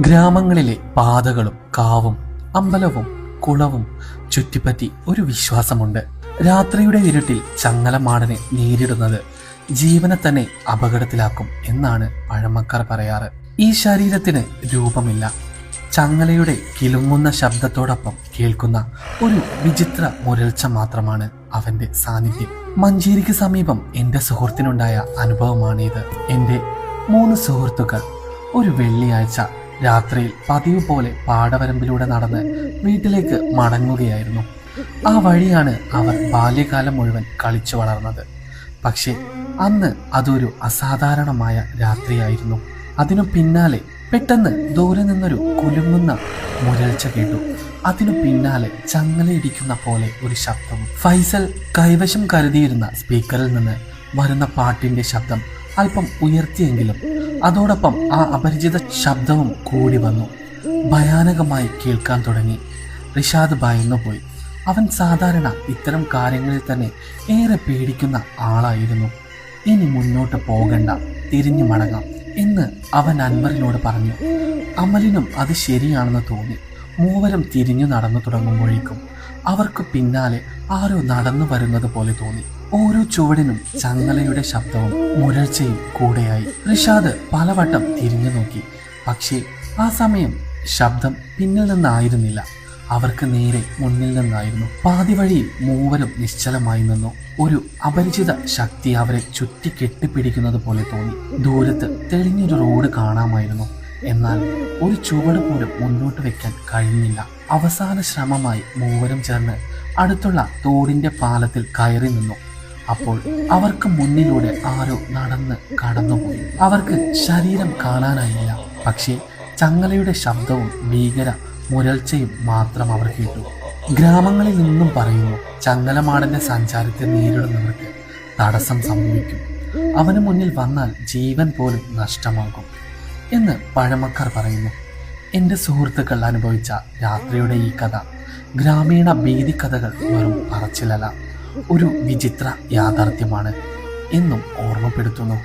ഗ്രാമങ്ങളിലെ പാതകളും കാവും അമ്പലവും കുളവും ചുറ്റിപ്പറ്റി ഒരു വിശ്വാസമുണ്ട്. രാത്രിയുടെ ഇരുട്ടിൽ ചങ്ങലമാടനെ നേരിടുന്നത് ജീവനെ തന്നെ അപകടത്തിലാക്കും എന്നാണ് പഴമക്കാർ പറയാറ്. ഈ ശരീരത്തിന് രൂപമില്ല. ചങ്ങലയുടെ കിലുങ്ങുന്ന ശബ്ദത്തോടൊപ്പം കേൾക്കുന്ന ഒരു വിചിത്ര മുരൾച്ച മാത്രമാണ് അവന്റെ സാന്നിധ്യം. മഞ്ചേരിക്ക് സമീപം എന്റെ സുഹൃത്തിനുണ്ടായ അനുഭവമാണിത്. എന്റെ മൂന്ന് സുഹൃത്തുക്കൾ ഒരു വെള്ളിയാഴ്ച രാത്രിയിൽ പതിവ് പോലെ പാടവരമ്പിലൂടെ നടന്ന് വീട്ടിലേക്ക് മടങ്ങുകയായിരുന്നു. ആ വഴിയാണ് അവർ ബാല്യകാലം മുഴുവൻ കളിച്ചു വളർന്നത്. പക്ഷേ അന്ന് അതൊരു അസാധാരണമായ രാത്രിയായിരുന്നു. അതിനു പിന്നാലെ പെട്ടെന്ന് ദൂരെ നിന്നൊരു കുലുങ്ങുന്ന മുരൾച്ച കേട്ടു. അതിനു പിന്നാലെ ചങ്ങലയിടിക്കുന്ന പോലെ ഒരു ശബ്ദം. ഫൈസൽ കൈവശം കരുതിയിരുന്ന സ്പീക്കറിൽ നിന്ന് വരുന്ന പാട്ടിന്റെ ശബ്ദം അല്പം ഉയർത്തിയെങ്കിലും അതോടൊപ്പം ആ അപരിചിത ശബ്ദവും കൂടി വന്നു. ഭയാനകമായി കേൾക്കാൻ തുടങ്ങി. റിഷാദ് ഭയന്നുപോയി അവൻ സാധാരണ ഇത്തരം കാര്യങ്ങളിൽ തന്നെ ഏറെ പേടിക്കുന്ന ആളായിരുന്നു. ഇനി മുന്നോട്ട് പോകണ്ട തിരിഞ്ഞു മടങ്ങാം എന്ന് അവൻ അൻവറിനോട് പറഞ്ഞു. അമലിനും അത് ശരിയാണെന്ന് തോന്നി. മൂവരും തിരിഞ്ഞു നടന്നു തുടങ്ങുമ്പോഴേക്കും അവർക്ക് പിന്നാലെ ആരോ നടന്നു വരുന്നത് പോലെ തോന്നി. ഓരോ ചുവടിനും ചങ്ങലയുടെ ശബ്ദവും മുരൾച്ചയും കൂടെയായി. റിഷാദ് പലവട്ടം തിരിഞ്ഞു നോക്കി. പക്ഷേ ആ സമയം ശബ്ദം പിന്നിൽ നിന്നായിരുന്നില്ല. അവർക്ക് നേരെ മുന്നിൽ നിന്നായിരുന്നു. പാതി വഴിയിൽ മൂവരും നിശ്ചലമായി നിന്നു. ഒരു അപരിചിത ശക്തി അവരെ ചുറ്റി കെട്ടിപ്പിടിക്കുന്നത് പോലെ തോന്നി. ദൂരത്ത് തെളിഞ്ഞൊരു റോഡ് കാണാമായിരുന്നു. എന്നാൽ ഒരു ചുവട് പോലും മുന്നോട്ട് വെക്കാൻ കഴിഞ്ഞില്ല. അവസാന ശ്രമമായി മൂവരും ചേർന്ന് അടുത്തുള്ള തോടിന്റെ പാലത്തിൽ കയറി നിന്നു. അപ്പോൾ അവർക്ക് മുന്നിലൂടെ ആരോ നടന്ന് കടന്നുപോയി. അവർക്ക് ശരീരം കാണാനായില്ല. പക്ഷേ ചങ്ങലയുടെ ശബ്ദവും ഭീകര മുരൾച്ചയും മാത്രം അവർ കേട്ടു. ഗ്രാമങ്ങളിൽ നിന്നും പറയുന്നു ചങ്ങലമാടന്റെ സഞ്ചാരത്തെ നേരിടുന്നവർക്ക് തടസ്സം സംഭവിക്കും. അവന് മുന്നിൽ വന്നാൽ ജീവൻ പോലും നഷ്ടമാകും. എന്ന് പഴമക്കാർ പറയുന്നു. എന്റെ സുഹൃത്തുക്കൾ അനുഭവിച്ച രാത്രിയുടെ ഈ കഥ ഗ്രാമീണ ഭീതി കഥകൾ വെറും പറച്ചിലല്ല. ഒരു വിചിത്ര യാഥാർത്ഥ്യമാണ് എന്നും ഓർമ്മപ്പെടുത്തുന്നു.